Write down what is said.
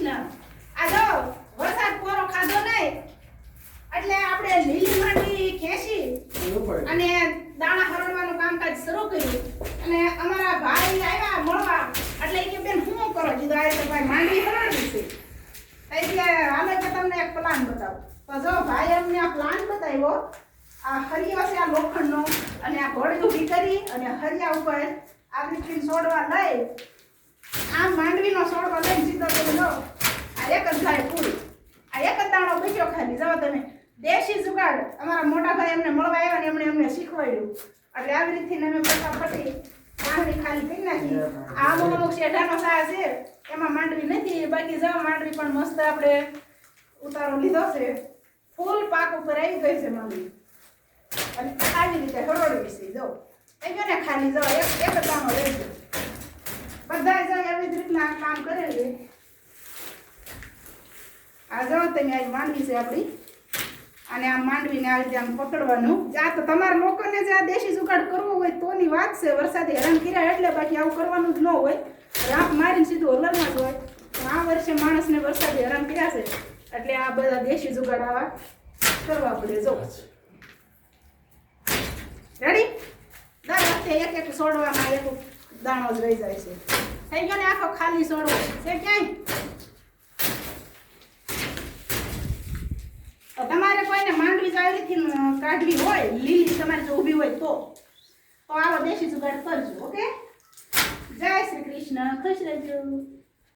કૃષ્ણ. આ જો વરસાદ પોરો ખાધો નહીં. એટલે આપણે લીલી માંડવી ખેંચી અને દાણા હરણવાનું કામકાજ શરૂ કર્યું. અને અમારા ભાઈ આવ્યા મળવા. એટલે કે બેન શું કરો? કીધું આ તો ભાઈ માંડવી હરણવી છે. એટલે હાલે કે તમને એક પ્લાન બતાવો. તો જો ભાઈ અમને આ પ્લાન બતાવ્યો. આ હરિયો છે આ લોખંડનો અને આ ઘોડી ઊભી કરી અને હરિયા ઉપર આ રીતે છોડવા લઈ આ માંડવીનો છોડવા લઈને સીધો તમે એક જ થાય પૂરી. આ એક જ દાણો બચ્યો ખાલી જાઓ તમે. દેશી જુગાડ. અમારા મોટા ભાઈ એમને મળવા આવ્યા ને એમણે અમને શીખવાડ્યું. એટલે આવી રીતથી અમે ફટાફટી માંડવી ખાલી કરી નાખી. આ અમુક અમુક શેઢાનો સા છે. એમાં માંડવી નથી. બાકી જાઓ, માંડવી પણ મસ્ત આપણે ઉતારો લીધો છે. ફૂલ પાક ઉપર આવી ગઈ છે માંડવી. અને આવી રીતે હરોળવી છે. જો એ ગયો ને ખાલી જાઓ. એક એક જ રહી બધા જો એવી જ રીતના કામ કામ કરેલી. આ જો તમે આ માંડવી છે આપણી. અને આ માંડવીને આ રીતે આમ પકડવાનું. આ તો તમારા લોકોને જે આ દેશી જુગાડ કરવો હોય તોની વાત છે. વરસાદે હેરાન કર્યા એટલે બાકી આવું કરવાનું જ ન હોય. રાપ મારીને સીધું હલરમાં જ હોય. આ વર્ષે માણસને વરસાદે હેરાન કર્યા છે. એટલે આ બધા દેશી જુગાડ આવા કરવા પડે. જો. રેડી દર વખતે એક એક છોડવામાં એક દાણો જ રહી જાય છે. થઈ ગયો ને આખો ખાલી છોડવો છે ક્યાંય? તમારે કોઈને માંડવી ચાવીથી કાઢવી હોય, લીલી તમારે જો ઊભી હોય તો. તો આવો દેશી જુગાડ કરજો, ઓકે? જય શ્રી કૃષ્ણ, ખુશ રહેજો.